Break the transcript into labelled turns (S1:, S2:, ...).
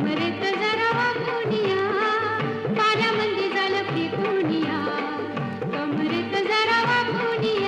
S1: कमरेत जरा वाकुनिया झालं फिकुनिया कमरेत जरा वाकुनिया